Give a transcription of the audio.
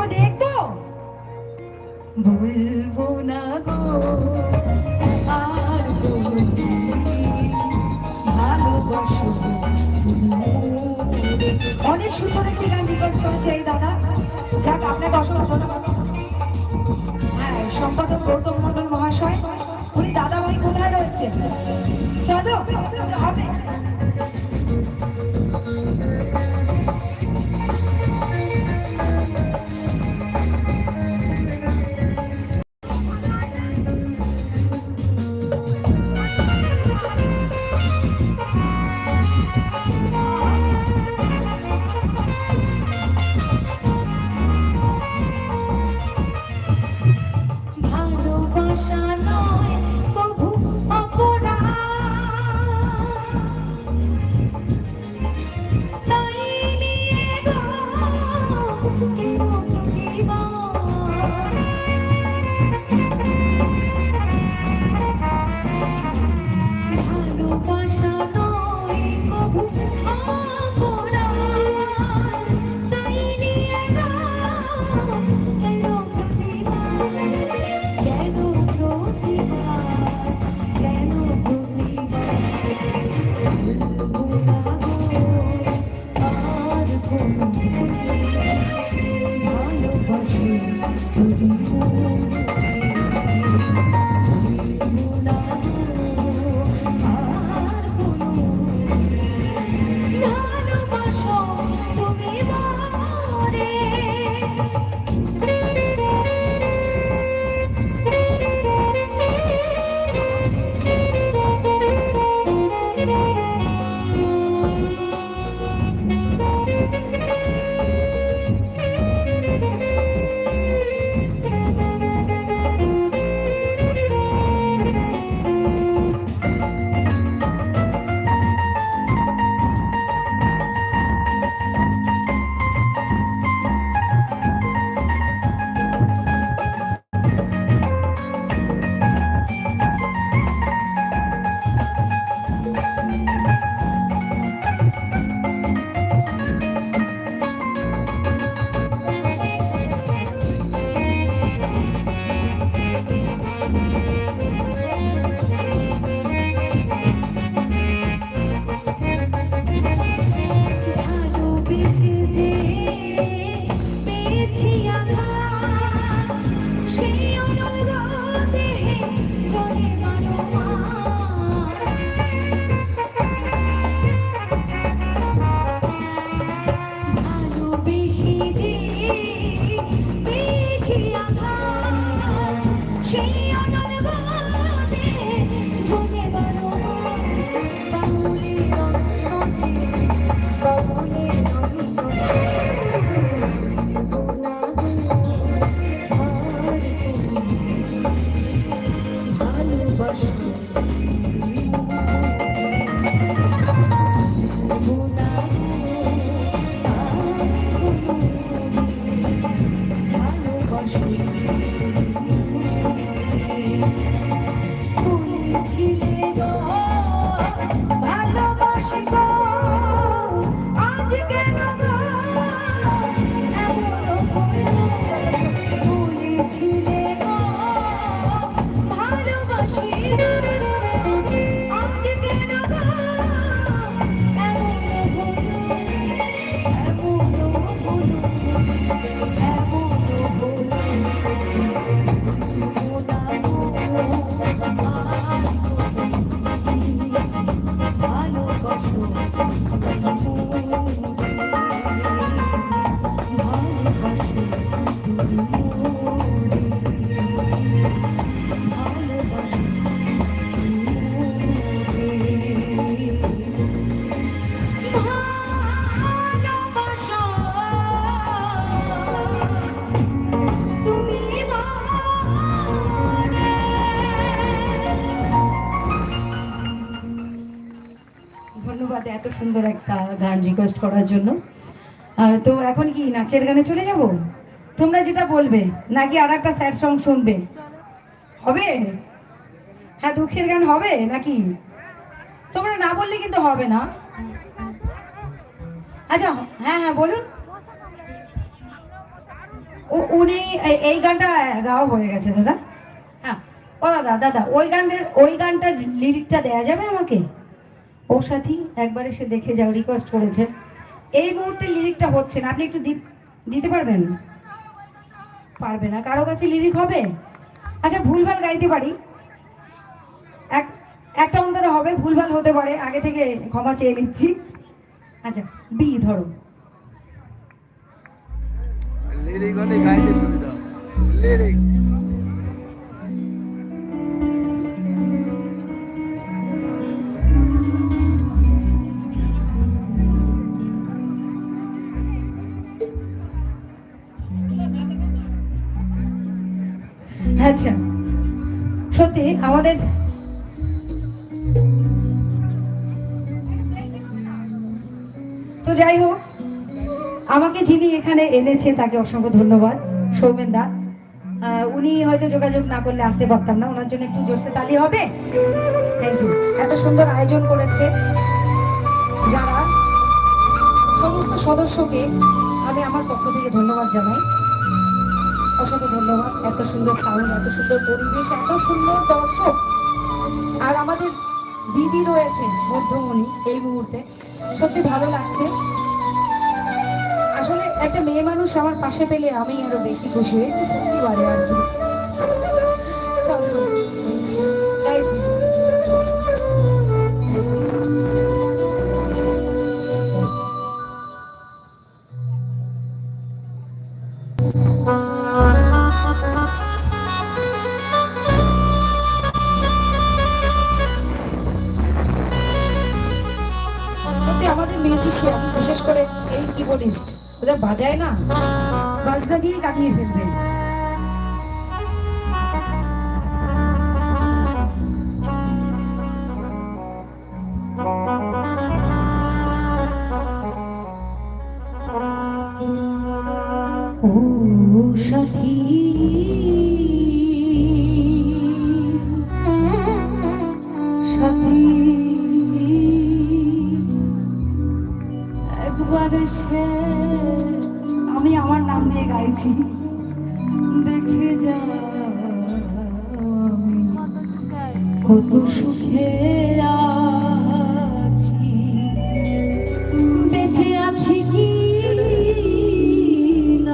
ও দেখব। বলব না গো আর ভালোবাসো। অনেক সুন্দর একটি গান রিকোয়েস্ট করেছে Oh, okay. ধন্যবাদ এত সুন্দর একটা গান রিকোয়েস্ট করার জন্য। তো এখন কি নাচের গানে চলে যাব? তোমরা যেটা বলবে, নাকি আর একটা স্যাড সং শুনবে? হবে? হ্যাঁ দুঃখের গান হবে নাকি? তোমরা না বললে কিন্তু হবে না। আচ্ছা হ্যাঁ হ্যাঁ বলুন। উনি, এই- এই গানটা গাওয়া হয়ে গেছে, দাদা। হ্যাঁ। ও, দাদা দাদা, ওই গানটার ওই গানটার লিরিকটা দেওয়া যাবে আমাকে? ও সাথী, একবার এসে দেখে যাও রিকোয়েস্ট করেছে। এই মুহূর্তে লিরিকটা হচ্ছে না, আপনি একটু দিতে পারবেন? পারবে না, কারও কাছে লিরিক হবে? আচ্ছা ভুলভাল গাইতে পারি। এক একটা অন্তরে হবে, ভুলভাল হতে পারে, আগে থেকে ক্ষমা চেয়ে নিচ্ছি। আচ্ছা বি ধরো। লিরিক গাইতে লিরিক আচ্ছা সত্যি, আমাদের তো যাই হোক, আমাকে যিনি এখানে এনেছে তাকে অসংখ্য ধন্যবাদ, সৌমেন দা। উনি হয়তো যোগাযোগ না করলে আসতে পারতাম না, ওনার জন্য একটু জোরসে তালি হবে। থ্যাংক ইউ এত সুন্দর আয়োজন করেছে যারা। সমস্ত সদস্যকে আমি আমার পক্ষ থেকে ধন্যবাদ জানাই। অসংখ্য ধন্যবাদ। এত সুন্দর সাউন্ড এত সুন্দর পরিবেশ, এত সুন্দর দর্শক। আর আমাদের দিদি রয়েছে, মধ্যমণি, এই মুহূর্তে। সত্যি ভালো লাগছে। আসলে একটা মেয়ে মানুষ আমার পাশে পেলে আমি আরও বেশি খুশি হয়েছি সত্যি বারে আর ওদের বাজায় না? বাজনা দিয়ে কাটিয়ে ফেলবে। সাথী দেখে যা কত সুখে